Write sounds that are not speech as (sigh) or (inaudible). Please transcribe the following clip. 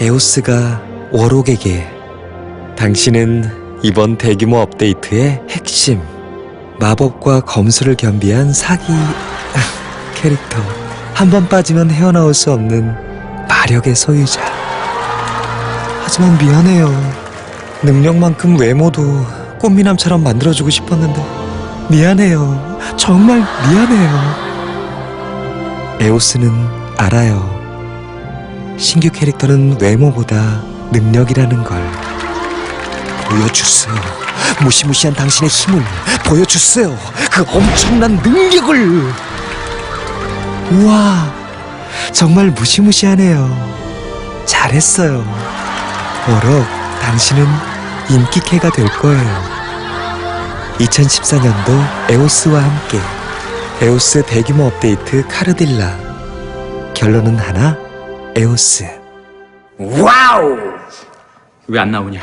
에오스가 워록에게 당신은 이번 대규모 업데이트의 핵심 마법과 검수를 겸비한 사기 (laughs) 캐릭터. 한 번 빠지면 헤어나올 수 없는 마력의 소유자. 하지만 미안해요. 능력만큼 외모도 꽃미남처럼 만들어주고 싶었는데 미안해요. 정말 미안해요. 에오스는 알아요 신규 캐릭터는 외모보다 능력이라는 걸 보여주세요. 무시무시한 당신의 힘을 보여주세요. 그 엄청난 능력을. 우와, 정말 무시무시하네요. 잘했어요. 워럭, 당신은 인기캐가 될 거예요. 2014년도 에오스와 함께 에오스 대규모 업데이트 카르딜라. 결론은 하나, 에오스. 와우! 왜 안 나오냐?